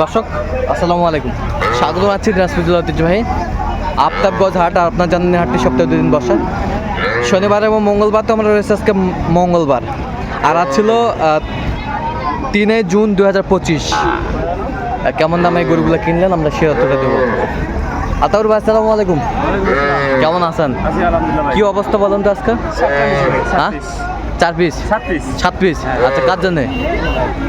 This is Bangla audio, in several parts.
দর্শক আসসালামু আলাইকুম। স্বাগত আছি দিনাজপুর ঐতিহ্যবাহী আফতাবগঞ্জ হাট আর আপনার জানেন হাটটি সপ্তাহে দুদিন বসে। শনিবার এবং মঙ্গলবার তো আমরা রয়েছে আজকে মঙ্গলবার। আর আজ ছিল তিনে জুন দু হাজার পঁচিশ। কেমন দামে গরুগুলো কিনলেন আমরা সে অর্থটা দেবো। আতাউর ভাই আসসালামু আলাইকুম। কেমন আছেন? আছি কি অবস্থা বলেন তো আজকে? হ্যাঁ? চার পিস সাত পিস আচ্ছা কার জন্যে?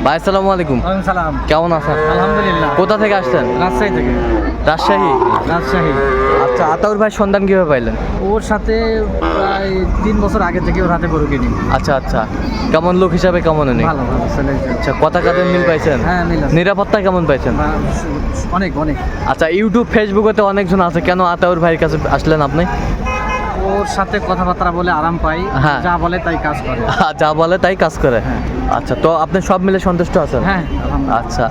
ভাই আসসালামু আলাইকুম। সালাম। কেমন আছেন? আলহামদুলিল্লাহ। কোথা থেকে আসছেন? রাজশাহী থেকে। রাজশাহী? রাজশাহী। আচ্ছা আতাউর ভাই সন্ধান কীভাবে পাইলেন? ওর সাথে প্রায় তিন বছর আগে থেকে ওর হাতে গরু কিনি। আচ্ছা আচ্ছা। কেমন লোক হিসাবে কেমন উনি? ভালো ভালো ছেলে আচ্ছা কথা কাজের মিল পাইছেন? হ্যাঁ, মিল আছে। নিরাপত্তা কেমন পাইছেন? অনেক অনেক। আচ্ছা ইউটিউব ফেসবুকে তো অনেকজন আছে। কেন আতাউর ভাইয়ের কাছে আসলেন আপনি? ওর সাথে কথাবার্তা বলে আরাম পাই হ্যাঁ। যা বলে তাই কাজ করে। যা বলে তাই কাজ করে। আচ্ছা তো আপনি সব মিলে সন্তুষ্ট আছেন? হ্যাঁ আচ্ছা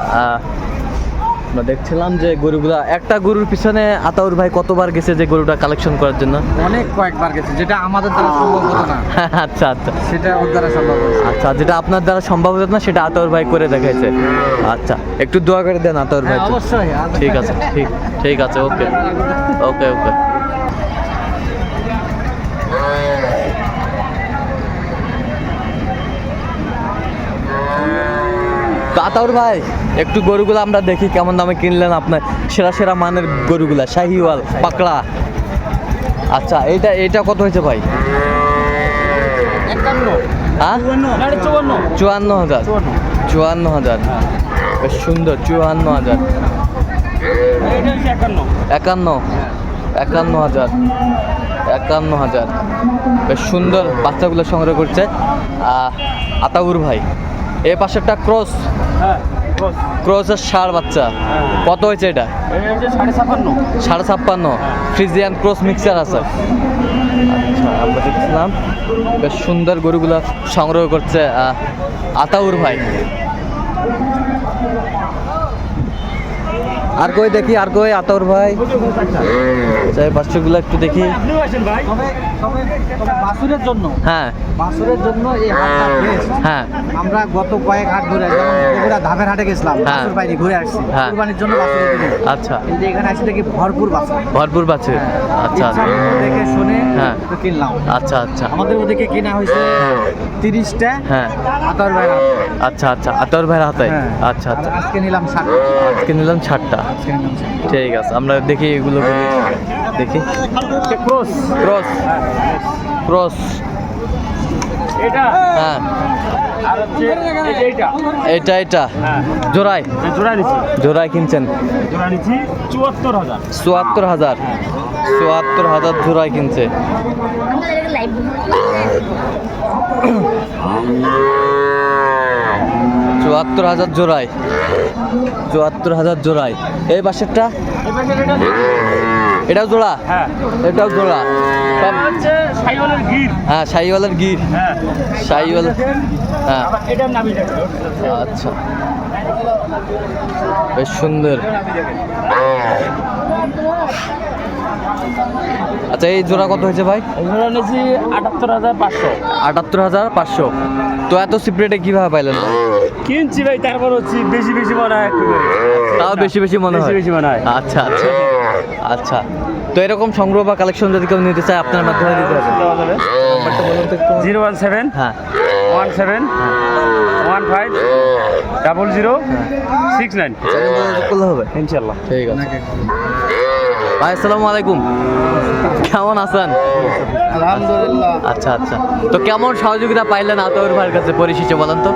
আমরা দেখছিলাম যে গরুগুলা একটা গরুর পিছনে আতাউর ভাই কতবার গেছে যে গরুটা কালেকশন করার জন্য? অনেক কয়েকবার গেছে যেটা আমাদের দ্বারা সম্ভব হতো না। আচ্ছা আচ্ছা। সেটা ওর দ্বারা সম্ভব আচ্ছা যেটা আপনার দ্বারা সম্ভব হতো না সেটা আতর ভাই করে দেখাইছে। আচ্ছা একটু দোয়া করে দেন আতর ভাই। হ্যাঁ, অবশ্যই। ঠিক আছে ঠিক ঠিক আছে ওকে ওকে ওকে। আতাউর ভাই একটু গরুগুলো আমরা দেখি কেমন দামে কিনলেন আপনার সেরা সেরা মানের গরুগুলা শাহিওয়াল পাকড়া। আচ্ছা এইটা এইটা কত হয়েছে ভাই? হ্যাঁ? এটা চুয়ান্ন। হাজার। চুয়ান্ন। হাজার। বেশ সুন্দর চুয়ান্ন হাজার। একান্ন। একান্ন একান্ন হাজার। একান্ন হাজার। বেশ সুন্দর বাচ্চাগুলো সংগ্রহ করছে আতাউর ভাই। এই পাশেরটা ক্রস। হ্যাঁ। ক্রসের সার বাচ্চা। কত হয়েছে এটা? সাড়ে ছাপ্পান্ন। ফ্রিজিয়ান ক্রস মিক্সার আছে। আচ্ছা আমরা দেখছিলাম। বেশ সুন্দর গরুগুলো সংগ্রহ করছে আতাউর ভাই। আর কই দেখি আর কই আতাউর ভাই? চাই বাচ্চাগুলো একটু দেখি। ভাই বাসুরের জন্য হ্যাঁ। বাসুরের জন্য এই হ্যাঁ। আমরা গত কয়েক হাট ধরে যেমন বগুড়া ধাপের হাটে গেছিলাম হ্যাঁ। বাসুর বাইরে ঘুরে আসছি হ্যাঁ। কুরবানির জন্য আচ্ছা। এই যে এখানে আসি দেখি ভরপুর বাসুর ভরপুর বাচ্চা আচ্ছা। দেখে শুনে হ্যাঁ। কিনলাম আচ্ছা আচ্ছা। আমাদের ওদিকে কিনা হয়েছে তিরিশটা হ্যাঁ। আতর বাইরা আচ্ছা আচ্ছা। আতাউর ভাইয়ের হাতে। হ্যাঁ। আচ্ছা আচ্ছা। আজকে নিলাম ষাট আজকে নিলাম ছাড়টা আজকে নিলাম ষাট ঠিক আছে আমরা দেখি এগুলো দেখি। ক্রস। ক্রস। ক্রস। এটা? হ্যাঁ। এটা এটা। হ্যাঁ। জোড়াই। জোড়াই কিনছেন? চুয়াত্তর হাজার। চুয়াত্তর হাজার। চুয়াত্তর জোড়াই কিনছে। চুয়াত্তর হাজার জোড়াই। চুয়াত্তর হাজার জোড়াই এই বাসেরটা এটাও জোড়া? হ্যাঁ। এটাও জোড়া। হ্যাঁ সাইওয়ালের গির। হ্যাঁ গির। হ্যাঁ। আচ্ছা। বেশ সুন্দর। আচ্ছা এই জোড়া কত হয়েছে ভাই? নিয়েছি আটাত্তর হাজার পাঁচশো। আটাত্তর হাজার পাঁচশো। তো এত সিপ্রেটে কীভাবে পাইলেন? কিনছি ভাই তারপর হচ্ছে বেশি বেশি মনে হয় একটু তাও বেশি বেশি মনে হয়? বেশি মনে হয়। আচ্ছা আচ্ছা আচ্ছা। তো এরকম সংগ্রহ বা কালেকশন যদি কেউ নিতে চায় আপনার মাধ্যমে দিতে হবে। জিরো ওয়ান সেভেন হ্যাঁ। One seven one five double zero six nine. করলে হবে? ইনশাল্লাহ। ঠিক আছে। ভাই আসসালামু আলাইকুম। কেমন আছেন? আলহামদুলিল্লাহ। আচ্ছা আচ্ছা। তো কেমন সহযোগিতা পাইলেন আতর ভাইয়ের কাছে পরিশেষে বলেন তো?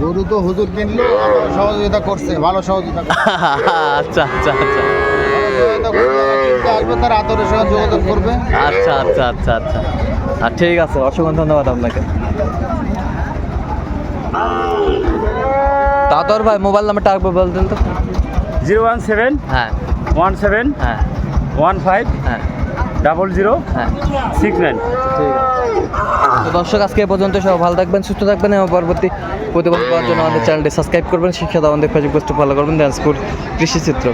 গরু তো হুজুর কিনলো সহযোগিতা করছে ভালো সহযোগিতা আচ্ছা আচ্ছা আচ্ছা। আসবে তারা আতরের সঙ্গে যোগাযোগ করবে। আচ্ছা আচ্ছা আচ্ছা আচ্ছা। আর ঠিক আছে অসংখ্য ধন্যবাদ আপনাকে। তাতর ভাই মোবাইল নাম্বারটা আরেকবার বলতেন তো। জিরো ওয়ান সেভেন হ্যাঁ। ওয়ান সেভেন হ্যাঁ। ওয়ান ফাইভ হ্যাঁ। ডাবল জিরো হ্যাঁ। Six nine. ঠিক তো দর্শক আজকে পর্যন্ত সব ভালো থাকবেন সুস্থ থাকবেন এবং পরবর্তী প্রতিবাদ করার জন্য আমাদের চ্যানেলটি সাবস্ক্রাইব করবেন শিক্ষা আমাদের ফেসবুক পোস্ট ফলো করবেন দিনাজপুর কৃষি চিত্র